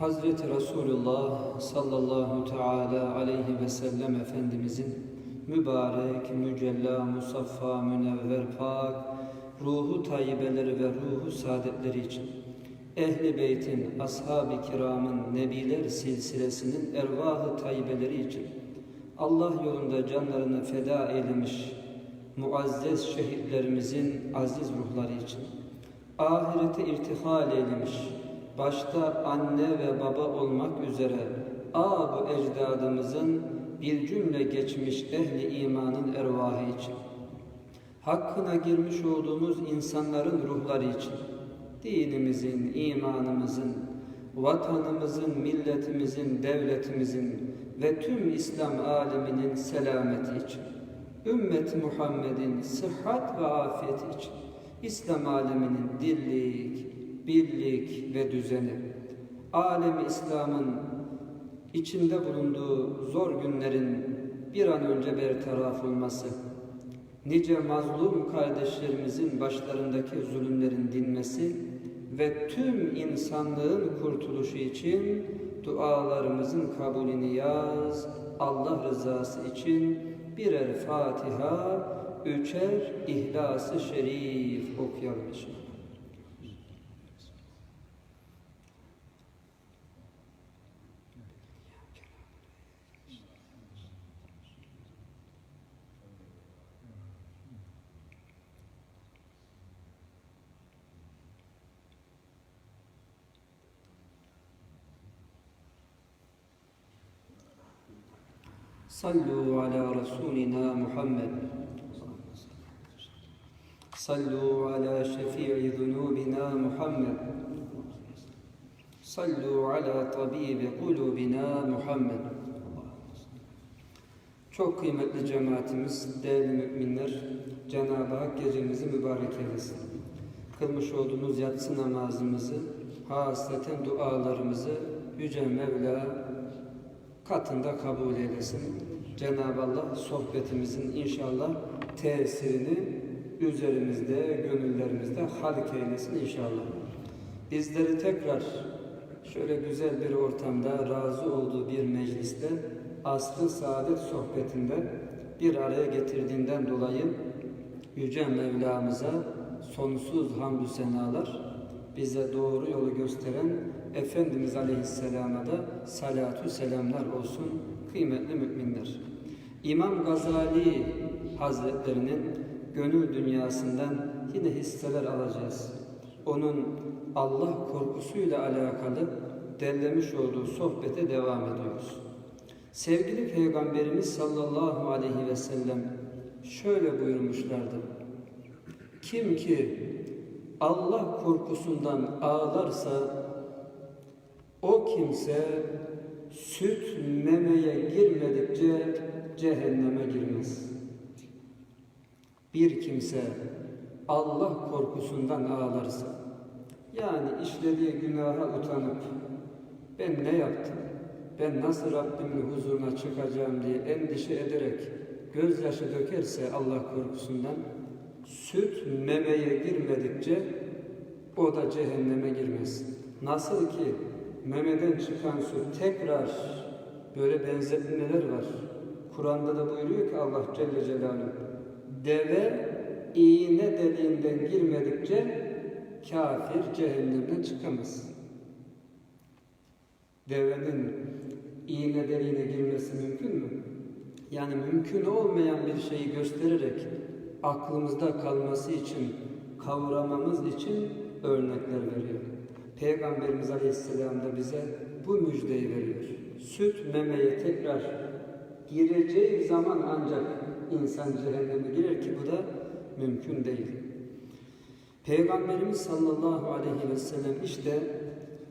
Hazreti Resulullah sallallahu teala aleyhi ve sellem Efendimizin mübarek, mücella, musaffa, münevver, pak, ruhu tayyibeleri ve ruhu saadetleri için Ehli Beyt'in, ashab-ı kiramın, nebiler silsilesinin ervahı tayyibeleri için Allah yolunda canlarını feda eylemiş muazzez şehitlerimizin aziz ruhları için ahirete irtihal eylemiş başta anne ve baba olmak üzere abu ecdadımızın bir cümle geçmiş ehli imanın ervahı için hakkına girmiş olduğumuz insanların ruhları için dinimizin, imanımızın, vatanımızın, milletimizin, devletimizin ve tüm İslam aleminin selameti için, ümmet Muhammed'in sıhhat ve afiyeti için, İslam aleminin dirlik, birlik ve düzeni, alemi İslam'ın içinde bulunduğu zor günlerin bir an önce bertaraf olması, nice mazlum kardeşlerimizin başlarındaki zulümlerin dinmesi ve tüm insanlığın kurtuluşu için dualarımızın kabulünü yaz, Allah rızası için birer Fatiha, üçer İhlas-ı Şerif okuyalım inşallah. صلوا على رسولنا محمد صلوا على شفيع ذنوبنا محمد صلوا على طبيب قلوبنا محمد Çok kıymetli cemaatimiz, değerli müminler, Cenab-ı Hak gecemizi mübarek eylesin. Kılmış olduğumuz yatsı namazımızı, hasreten dualarımızı Yüce Mevla katında kabul eylesin. Cenab-ı Allah sohbetimizin inşallah tesirini üzerimizde, gönüllerimizde halk eylesin inşallah. Bizleri tekrar şöyle güzel bir ortamda, razı olduğu bir mecliste, asrı saadet sohbetinde bir araya getirdiğinden dolayı Yüce Mevlamıza sonsuz hamdü senalar, bize doğru yolu gösteren Efendimiz Aleyhisselam'a da salatu selamlar olsun kıymetli müminler. İmam Gazali Hazretlerinin gönül dünyasından yine hisseler alacağız. Onun Allah korkusuyla alakalı derlemiş olduğu sohbete devam ediyoruz. Sevgili Peygamberimiz sallallahu aleyhi ve sellem şöyle buyurmuşlardı. Kim ki Allah korkusundan ağlarsa o kimse süt memeye girmedikçe cehenneme girmez. Bir kimse Allah korkusundan ağlarsa, yani işlediği günaha utanıp ben ne yaptım, ben nasıl Rabbimin huzuruna çıkacağım diye endişe ederek gözyaşı dökerse Allah korkusundan, süt memeye girmedikçe o da cehenneme girmez. Nasıl ki memeden çıkan su tekrar böyle benzetmeler var. Kur'an'da da buyuruyor ki Allah Celle Celaluhu deve iğne deliğinden girmedikçe kafir cehennemden çıkamaz. Devenin iğne deliğine girmesi mümkün mü? Yani mümkün olmayan bir şeyi göstererek aklımızda kalması için, kavramamız için örnekler veriyor. Peygamberimiz Aleyhisselam da bize bu müjdeyi veriyor. Süt memeye tekrar gireceği zaman ancak insan cehenneme girer ki bu da mümkün değil. Peygamberimiz sallallahu aleyhi ve sellem işte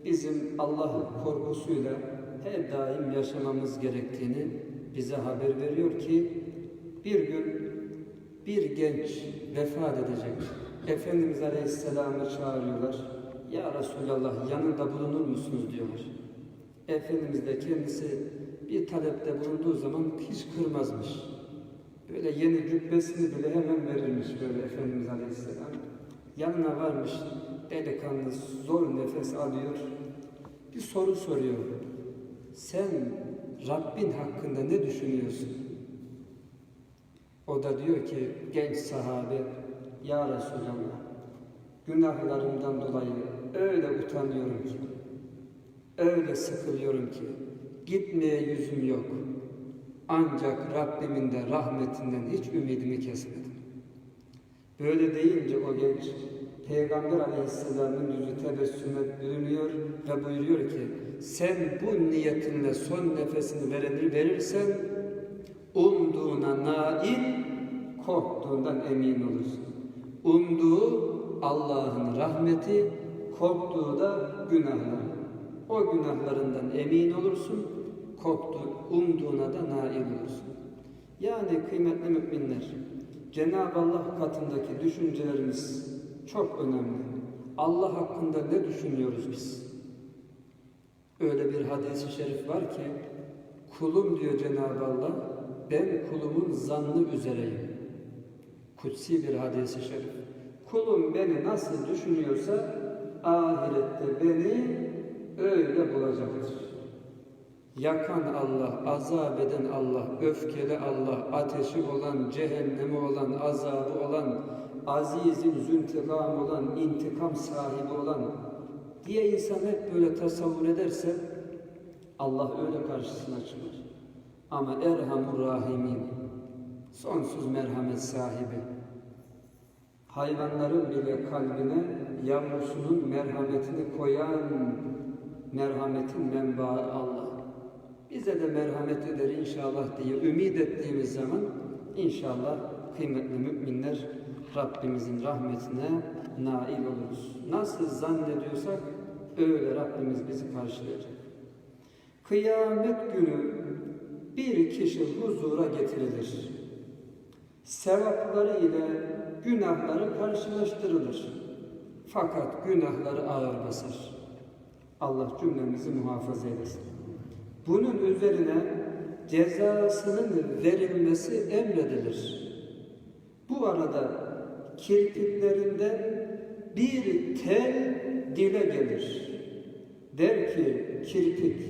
bizim Allah korkusuyla her daim yaşamamız gerektiğini bize haber veriyor ki bir gün bir genç vefat edecek. Efendimiz Aleyhisselam'ı çağırıyorlar. Ya Resulallah yanında bulunur musunuz diyorlar. Efendimiz de kendisi bir talepte bulunduğu zaman hiç kırmazmış. Böyle yeni cübbesini bile hemen verirmiş böyle Efendimiz Aleyhisselam. Yanına varmış delikanlı zor nefes alıyor. bir soru soruyor. Sen Rabbin hakkında ne düşünüyorsun? O da diyor ki genç sahabe Ya Resulallah günahlarımdan dolayı öyle utanıyorum ki öyle sıkılıyorum ki gitmeye yüzüm yok. Ancak Rabbimin de rahmetinden hiç ümidimi kesmedim. Böyle deyince o genç Peygamber Aleyhisselam'ın yüzü tebessüme bürünüyor ve buyuruyor ki sen bu niyetinle son nefesini verenir verirsen umduğuna nail korktuğundan emin olursun. Umduğu Allah'ın rahmeti, korktuğu da günahları. O günahlarından emin olursun, korktuğu, umduğuna da nail olursun. Yani kıymetli müminler, Cenab-ı Allah katındaki düşüncelerimiz çok önemli. Allah hakkında ne düşünüyoruz biz? Öyle bir hadis-i şerif var ki, kulum diyor Cenab-ı Allah, ben kulumun zannı üzereyim. Kutsi bir hadis-i şerif. Kulum beni nasıl düşünüyorsa, ahirette beni öyle bulacaktır. Yakan Allah, azap eden Allah, öfkeli Allah, ateşi olan, cehennemi olan, azabı olan, azizin züntikam olan, intikam sahibi olan diye insan hep böyle tasavvur ederse Allah öyle karşısına çıkar. Ama Erhamur Rahimin, sonsuz merhamet sahibi, hayvanların bile kalbine yavrusunun merhametini koyan merhametin menbaı Allah. Bize de merhamet eder inşallah diye ümit ettiğimiz zaman inşallah kıymetli müminler Rabbimizin rahmetine nail oluruz. Nasıl zannediyorsak öyle Rabbimiz bizi karşılayacak. Kıyamet günü bir kişi huzura getirilir. Sevapları ile günahları karşılaştırılır. Fakat günahları ağır basar. Allah cümlemizi muhafaza eylesin. Bunun üzerine cezasının verilmesi emredilir. Bu arada kirpiklerinden bir tel dile gelir. Der ki kirpik,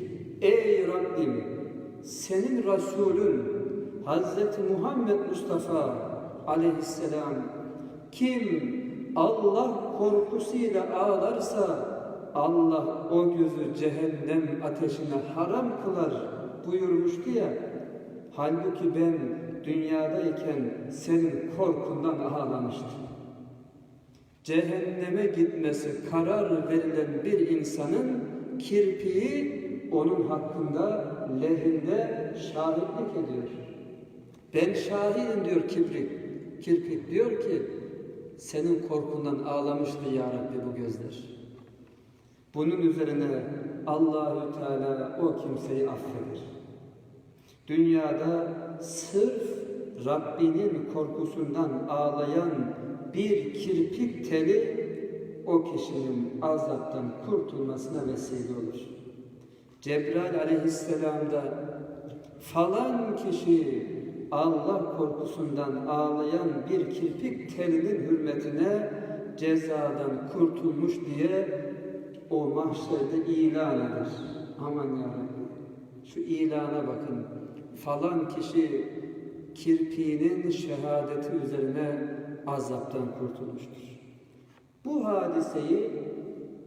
ey Rabbim senin Resulün Hazreti Muhammed Mustafa aleyhisselam kim Allah korkusuyla ağlarsa Allah o gözü cehennem ateşine haram kılar buyurmuştu ya. Halbuki ben dünyadayken senin korkundan ağlamıştım. Cehenneme gitmesi karar verilen bir insanın kirpiği onun hakkında lehinde şahitlik ediyor. Ben şahidim diyor kirpik. Kirpik diyor ki senin korkundan ağlamıştı ya Rabbi bu gözler. Bunun üzerine Allahü Teala o kimseyi affeder. Dünyada sırf Rabbinin korkusundan ağlayan bir kirpik teli o kişinin azaptan kurtulmasına vesile olur. Cebrail aleyhisselam da falan kişi Allah korkusundan ağlayan bir kirpik telinin hürmetine cezadan kurtulmuş diye o mahşerde ilan eder. Aman ya Rabbi. Şu ilana bakın. Falan kişi kirpiğinin şehadeti üzerine azaptan kurtulmuştur. Bu hadiseyi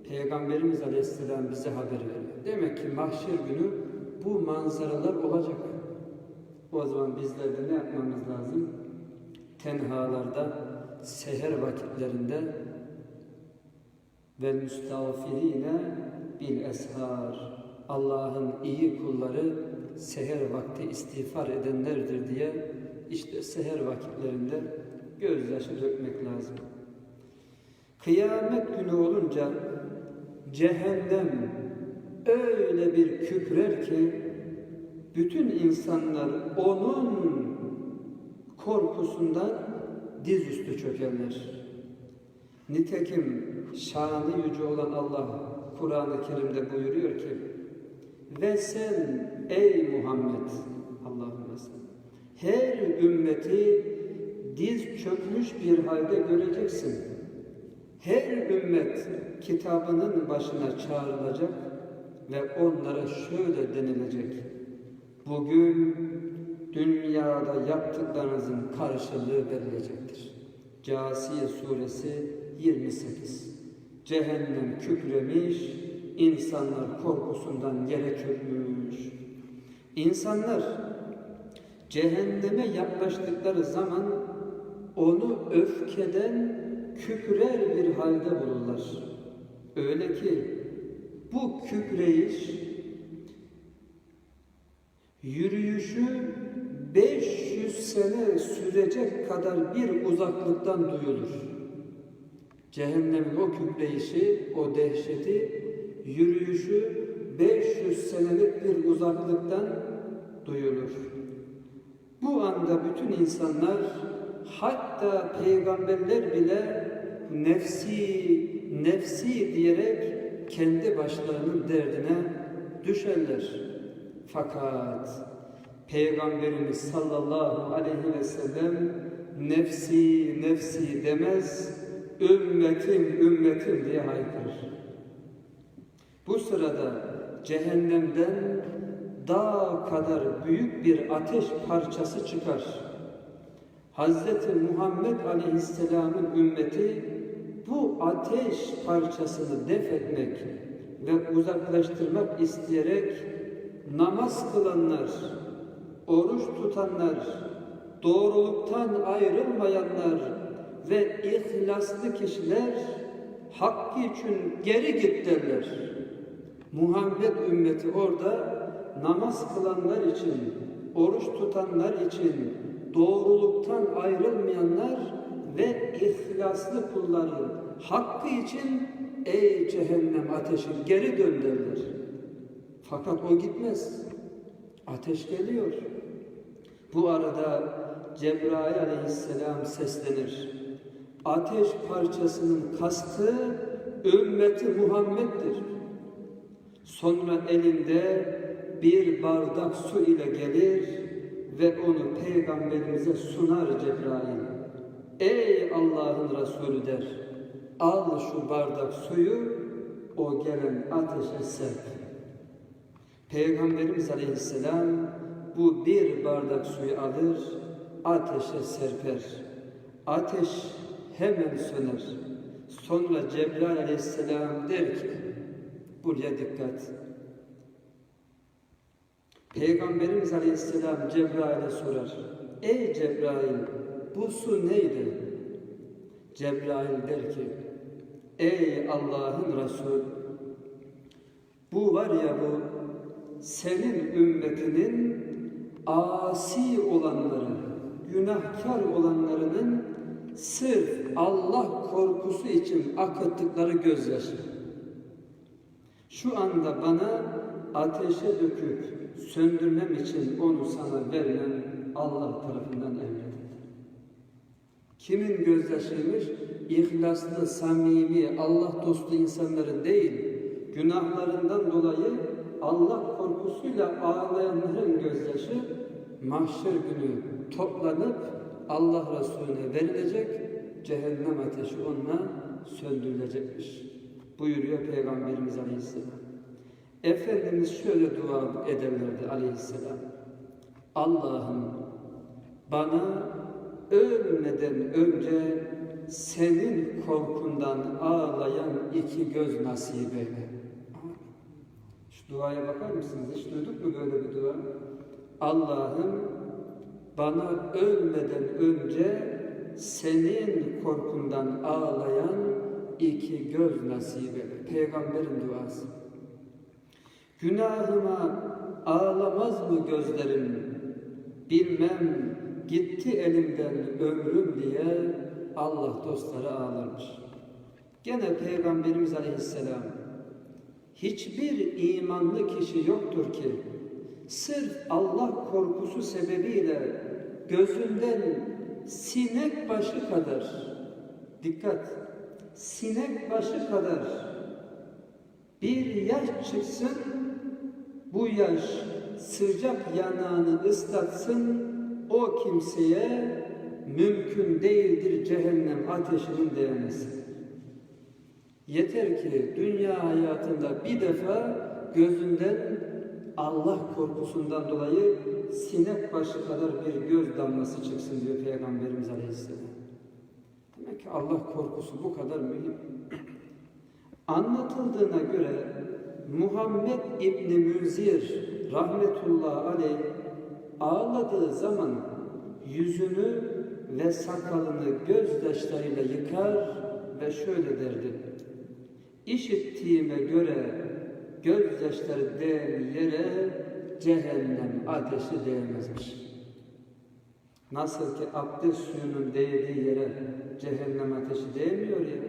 Peygamberimiz Aleyhisselam bize haber veriyor. Demek ki mahşer günü bu manzaralar olacak. O zaman bizler de ne yapmamız lazım? Tenhalarda, seher vakitlerinde ve müstağfirine bil eshar. Allah'ın iyi kulları seher vakti istiğfar edenlerdir diye işte seher vakitlerinde gözyaşı dökmek lazım. Kıyamet günü olunca cehennem öyle bir kükrer ki bütün insanlar onun korkusundan dizüstü çökerler. Nitekim şanı yüce olan Allah Kur'an-ı Kerim'de buyuruyor ki ve sen ey Muhammed Allahümme her ümmeti diz çökmüş bir halde göreceksin. Her ümmet kitabının başına çağrılacak. ve onlara şöyle denilecek. Bugün dünyada yaptıklarınızın karşılığı verilecektir. Câsiye suresi 28 Cehennem kükremiş, insanlar korkusundan yere çökmüş. İnsanlar cehenneme yaklaştıkları zaman onu öfkeden kükrer bir halde bulurlar. Öyle ki bu kükreyiş yürüyüşü 500 sene sürecek kadar bir uzaklıktan duyulur. Cehennemin o kükreyişi, o dehşeti yürüyüşü 500 senelik bir uzaklıktan duyulur. Bu anda bütün insanlar hatta peygamberler bile nefsi nefsi diyerek kendi başlarının derdine düşerler. Fakat Peygamberimiz sallallahu aleyhi ve sellem nefsi nefsi demez, ümmetim ümmetim diye haykırır. Bu sırada cehennemden dağ kadar büyük bir ateş parçası çıkar. Hazreti Muhammed Aleyhisselam'ın ümmeti bu ateş parçasını def etmek ve uzaklaştırmak isteyerek namaz kılanlar, oruç tutanlar, doğruluktan ayrılmayanlar ve ihlaslı kişiler hakkı için geri git derler. Muhammed ümmeti orada namaz kılanlar için, oruç tutanlar için, doğruluktan ayrılmayanlar ve ihlaslı kulları hakkı için ey cehennem ateşi geri döndürler. Fakat o gitmez. Ateş geliyor. Bu arada Cebrail aleyhisselam seslenir. Ateş parçasının kastı ümmeti Muhammed'dir. Sonra elinde bir bardak su ile gelir ve onu peygamberimize sunar Cebrail. Ey Allah'ın Resulü der. Al şu bardak suyu o gelen ateşe serp. Peygamberimiz Aleyhisselam bu bir bardak suyu alır, ateşe serper. Ateş hemen söner. Sonra Cebrail Aleyhisselam der ki, buraya dikkat. Peygamberimiz Aleyhisselam Cebrail'e sorar. Ey Cebrail bu su neydi? Cebrail der ki, Ey Allah'ın Resul, bu var ya bu senin ümmetinin asi olanları, günahkar olanlarının sırf Allah korkusu için akıttıkları gözyaşı. Şu anda bana ateşe döküp söndürmem için onu sana vermem Allah tarafından emredildi. Kimin gözyaşıymış? İhlaslı, samimi, Allah dostu insanların değil, günahlarından dolayı Allah korkusuyla ağlayanların gözyaşı mahşer günü toplanıp Allah Resulüne verilecek, cehennem ateşi onunla söndürülecekmiş. Buyuruyor Peygamberimiz Aleyhisselam. Efendimiz şöyle dua ederlerdi Aleyhisselam. Allah'ım bana ölmeden önce senin korkundan ağlayan iki göz nasip eyle. Duaya bakar mısınız? Hiç duyduk mu böyle bir dua? Allah'ım bana ölmeden önce senin korkundan ağlayan iki göz nasip eyle. Peygamberin duası. Günahıma ağlamaz mı gözlerim? Bilmem gitti elimden ömrüm diye Allah dostları ağlarmış. Gene Peygamberimiz Aleyhisselam hiçbir imanlı kişi yoktur ki sırf Allah korkusu sebebiyle gözünden sinek başı kadar dikkat sinek başı kadar bir yaş çıksın bu yaş sıcak yanağını ıslatsın o kimseye mümkün değildir cehennem ateşinin değmesi. Yeter ki dünya hayatında bir defa gözünden Allah korkusundan dolayı sinek başı kadar bir göz damlası çıksın diyor Peygamberimiz Aleyhisselam. Demek ki Allah korkusu bu kadar mühim. Anlatıldığına göre Muhammed İbni Münzir rahmetullahi aleyh ağladığı zaman yüzünü ve sakalını gözyaşlarıyla yıkar ve şöyle derdi. İşittiğime göre gözyaşları değen cehennem ateşi değmezmiş. Nasıl ki abdest suyunun değdiği yere cehennem ateşi değmiyor ya.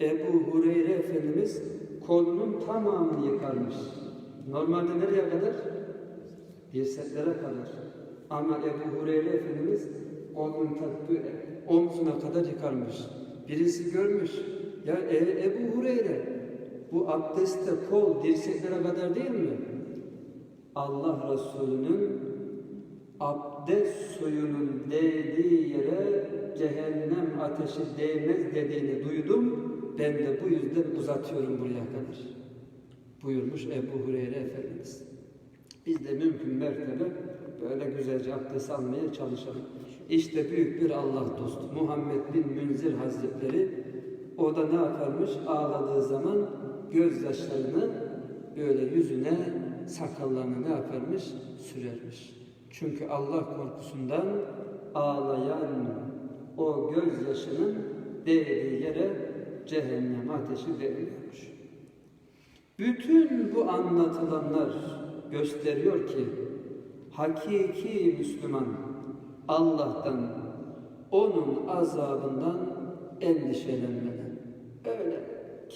Ebu Hureyre Efendimiz kolunun tamamını yıkarmış. Normalde nereye kadar? Dirseklere kadar. Ama Ebu Hureyre Efendimiz kolunun tabi omzuna kadar yıkarmış. Birisi görmüş. Ya e, Ebu Hureyre bu abdestte kol dirseklere kadar değil mi? Allah Resulü'nün abdest suyunun değdiği yere cehennem ateşi değmez dediğini duydum. Ben de bu yüzden uzatıyorum buraya kadar. Buyurmuş Ebu Hureyre Efendimiz. Biz de mümkün mertebe böyle güzelce abdest almaya çalışalım. İşte büyük bir Allah dostu Muhammed bin Münzir Hazretleri o da ne yaparmış? Ağladığı zaman gözyaşlarını böyle yüzüne sakallarını ne yaparmış? Sürermiş. Çünkü Allah korkusundan ağlayan o gözyaşının değdiği yere cehennem ateşi değmiyormuş. Bütün bu anlatılanlar gösteriyor ki hakiki Müslüman Allah'tan, onun azabından endişelenmeden, öyle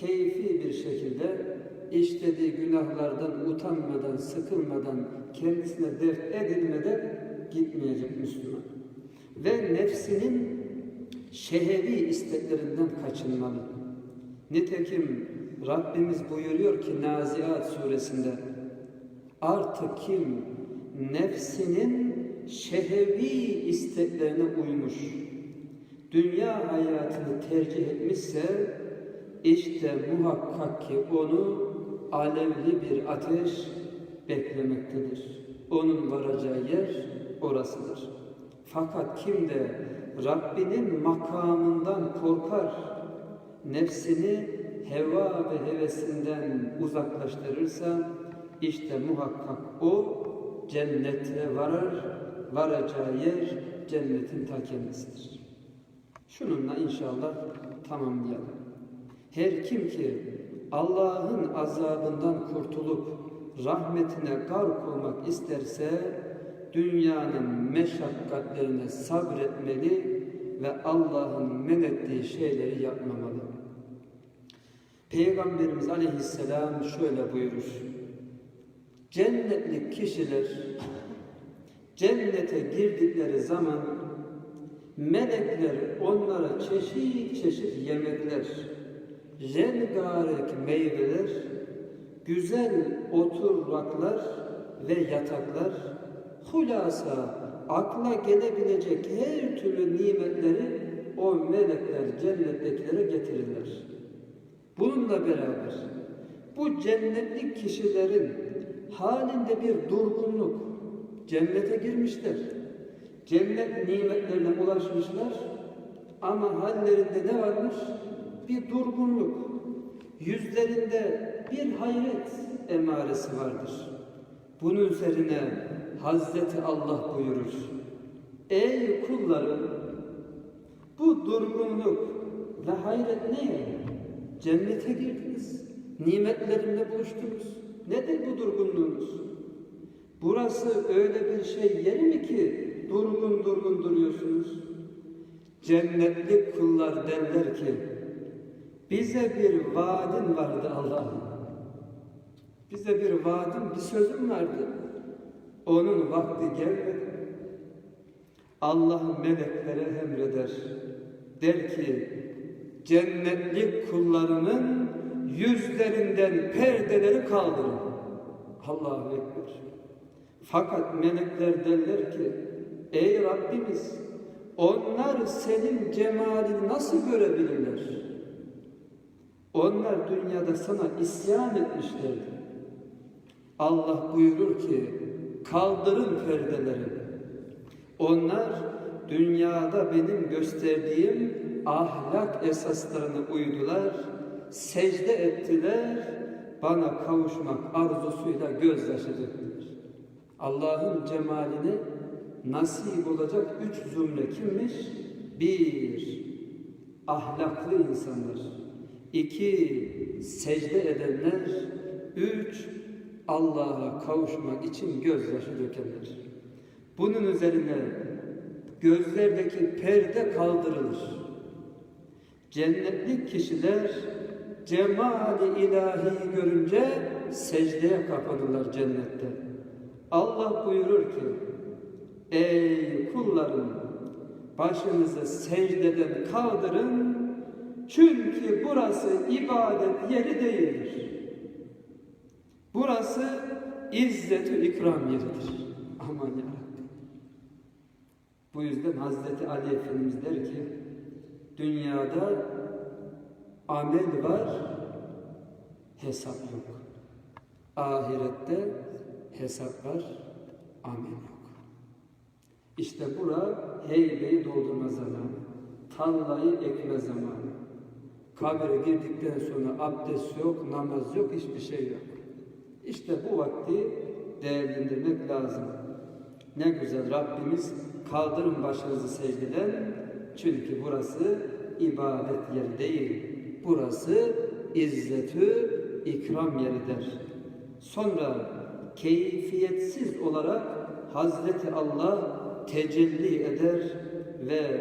keyfi bir şekilde işlediği günahlardan utanmadan, sıkılmadan, kendisine dert edilmeden gitmeyecek Müslüman. Ve nefsinin şehevi isteklerinden kaçınmalı. Nitekim Rabbimiz buyuruyor ki Naziat suresinde artık kim nefsinin şehevi isteklerine uymuş, dünya hayatını tercih etmişse işte muhakkak ki onu alevli bir ateş beklemektedir. Onun varacağı yer orasıdır. Fakat kim de Rabbinin makamından korkar, nefsini heva ve hevesinden uzaklaştırırsa işte muhakkak o cennete varar, varacağı yer cennetin ta kendisidir. Şununla inşallah tamamlayalım. Her kim ki Allah'ın azabından kurtulup rahmetine gark olmak isterse dünyanın meşakkatlerine sabretmeli ve Allah'ın men ettiği şeyleri yapmamalı. Peygamberimiz aleyhisselam şöyle buyurur. Cennetlik kişiler cennete girdikleri zaman melekler onlara çeşit çeşit yemekler, rengarenk meyveler, güzel oturaklar ve yataklar, hulasa akla gelebilecek her türlü nimetleri o melekler cennettekilere getirirler. Bununla beraber bu cennetlik kişilerin halinde bir durgunluk, cennete girmişler, cennet nimetlerine ulaşmışlar ama hallerinde ne varmış? Bir durgunluk, yüzlerinde bir hayret emaresi vardır. Bunun üzerine Hazreti Allah buyurur. Ey kullarım, bu durgunluk ve hayret ne? Cennete girdiniz, nimetlerimle buluştunuz. Nedir bu durgunluğunuz? Burası öyle bir şey yeri mi ki durgun durgun duruyorsunuz? Cennetlik kullar derler ki, bize bir vaadin vardı Allah'ım. Bize bir vaadin, bir sözün vardı. Onun vakti gelmedi. Allah meleklere emreder. Der ki, cennetlik kullarının yüzlerinden perdeleri kaldırın. Allahu Ekber. Fakat melekler derler ki, ey Rabbimiz, onlar senin cemalini nasıl görebilirler? Onlar dünyada sana isyan etmişlerdi. Allah buyurur ki kaldırın perdeleri. Onlar dünyada benim gösterdiğim ahlak esaslarını uydular, secde ettiler, bana kavuşmak arzusuyla gözyaşı döktüler. Allah'ın cemaline nasip olacak üç zümre kimmiş? Bir, ahlaklı insanlar. İki, secde edenler. Üç, Allah'a kavuşmak için gözyaşı dökenler. Bunun üzerine gözlerdeki perde kaldırılır. Cennetlik kişiler cemali ilahi görünce secdeye kapanırlar cennette. Allah buyurur ki, Ey kullarım, başınızı secdeden kaldırın, çünkü burası ibadet yeri değildir. Burası izzet-ü ikram yeridir. Aman yarabbim. Bu yüzden Hazreti Ali Efendimiz der ki, dünyada amel var, hesap yok. Ahirette hesap var, amel yok. İşte bura heybeyi doldurma zamanı, tarlayı ekme zamanı. Kabire girdikten sonra abdest yok, namaz yok, hiçbir şey yok. İşte bu vakti değerlendirmek lazım. Ne güzel Rabbimiz kaldırın başınızı secdeden çünkü burası ibadet yeri değil. Burası izzetü ikram yeridir. Sonra keyfiyetsiz olarak Hazreti Allah tecelli eder ve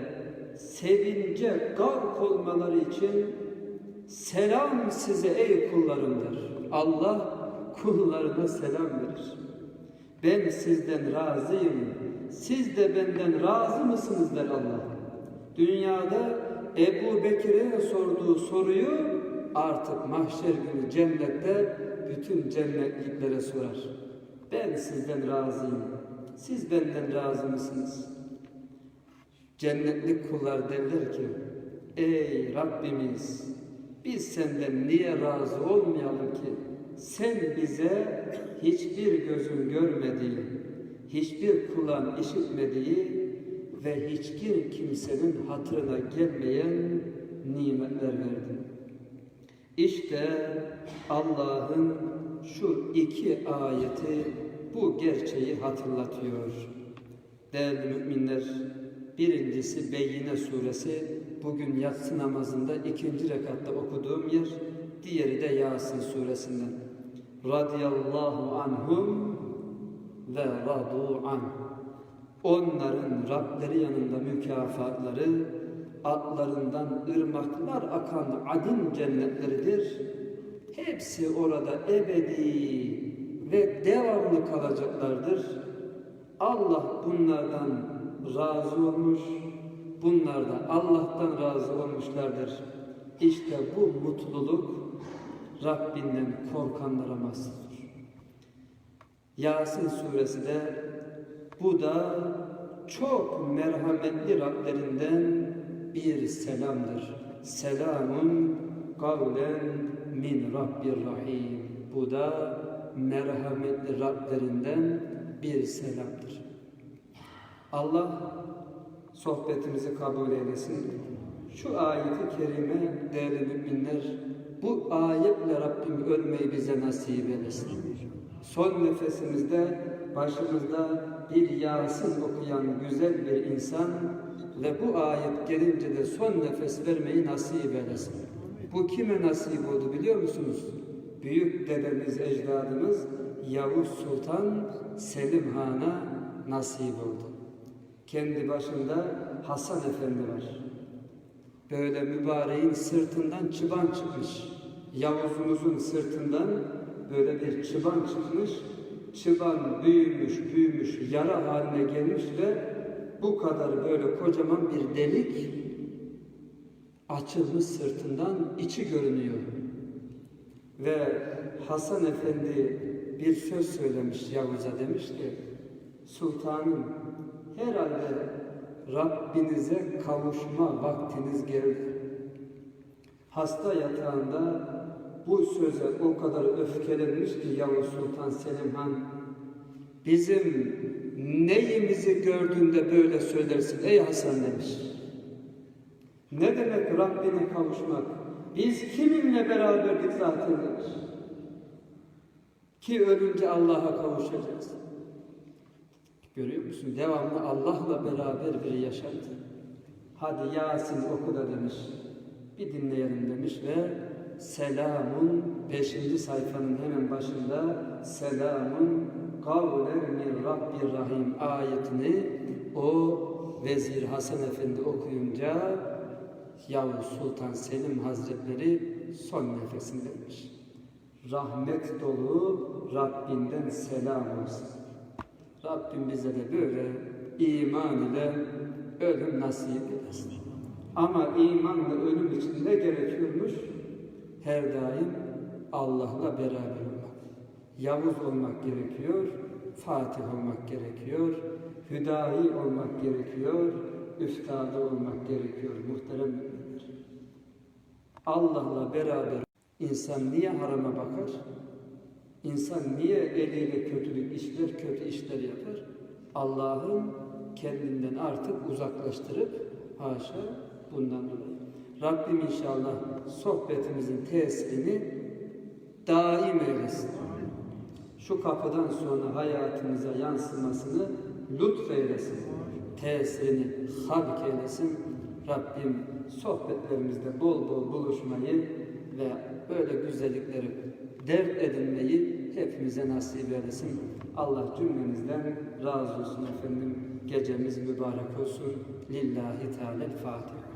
sevince gark olmaları için selam size ey kullarım der. Allah kullarına selam verir. Ben sizden razıyım. Siz de benden razı mısınız der Allah. Dünyada Ebu Bekir'e sorduğu soruyu artık mahşer günü cennette bütün cennetliklere sorar. Ben sizden razıyım. Siz benden razı mısınız? Cennetlik kullar derler ki Ey Rabbimiz biz senden niye razı olmayalım ki? Sen bize hiçbir gözün görmediği, hiçbir kulağın işitmediği ve hiçbir kimsenin hatırına gelmeyen nimetler verdin. İşte Allah'ın şu iki ayeti bu gerçeği hatırlatıyor. Değerli müminler, birincisi Beyyine suresi, bugün yatsı namazında ikinci rekatta okuduğum yer, diğeri de Yasin suresinden. Radiyallahu anhum ve radu an. Onların Rableri yanında mükafatları, atlarından ırmaklar akan adin cennetleridir. Hepsi orada ebedi ve devamlı kalacaklardır. Allah bunlardan razı olmuş, bunlar da Allah'tan razı olmuşlardır. İşte bu mutluluk Rabbinden korkanlara mahsustur. Yasin suresi de bu da çok merhametli Rablerinden bir selamdır. Selamun kavlen min Rabbir Rahim. Bu da merhametli Rablerinden bir selamdır. Allah sohbetimizi kabul eylesin. Şu ayeti kerime değerli müminler, bu ayetle Rabbim ölmeyi bize nasip eylesin. Son nefesimizde başımızda bir Yasin okuyan güzel bir insan ve bu ayet gelince de son nefes vermeyi nasip eylesin. Bu kime nasip oldu biliyor musunuz? Büyük dedemiz, ecdadımız Yavuz Sultan Selim Han'a nasip oldu. Kendi başında Hasan Efendi var. Böyle mübareğin sırtından çıban çıkmış. Yavuz'umuzun sırtından böyle bir çıban çıkmış. Çıban büyümüş, büyümüş, yara haline gelmiş ve bu kadar böyle kocaman bir delik açılmış sırtından içi görünüyor. Ve Hasan Efendi bir söz söylemiş Yavuz'a demiş ki Sultanım herhalde Rabbinize kavuşma vaktiniz geldi. Hasta yatağında bu söze o kadar öfkelenmiş ki Yavuz Sultan Selim Han bizim neyimizi gördüğünde böyle söylersin ey Hasan demiş. Ne demek Rabbine kavuşmak? Biz kiminle beraberdik zaten demiş. Ki ölünce Allah'a kavuşacağız. Görüyor musun? Devamlı Allah'la beraber bir yaşantı. Hadi Yasin oku da demiş. Bir dinleyelim demiş ve Selamun 5. sayfanın hemen başında Selamun kavlen min Rabbir Rahim ayetini o Vezir Hasan Efendi okuyunca Yavuz Sultan Selim Hazretleri son nefesini vermiş. Rahmet dolu Rabbinden selam olsun. Rabbim bize de böyle iman ile ölüm nasip eylesin. Ama imanla ölüm için ne gerekiyormuş? Her daim Allah'la beraber olmak. Yavuz olmak gerekiyor, Fatih olmak gerekiyor, Hüdayi olmak gerekiyor, Üftade olmak gerekiyor muhterem müminler. Allah'la beraber insan niye harama bakar? İnsan niye eliyle kötülük işler, kötü işler yapar? Allah'ın kendinden artık uzaklaştırıp haşa bundan dolayı. Rabbim inşallah sohbetimizin tesirini daim eylesin. Şu kapıdan sonra hayatımıza yansımasını lütfeylesin. Tesirini halk eylesin. Rabbim sohbetlerimizde bol bol buluşmayı ve böyle güzellikleri dert edinmeyi hepimize nasip eylesin. Allah cümlemizden razı olsun efendim. Gecemiz mübarek olsun. Lillahi Teala Fatiha.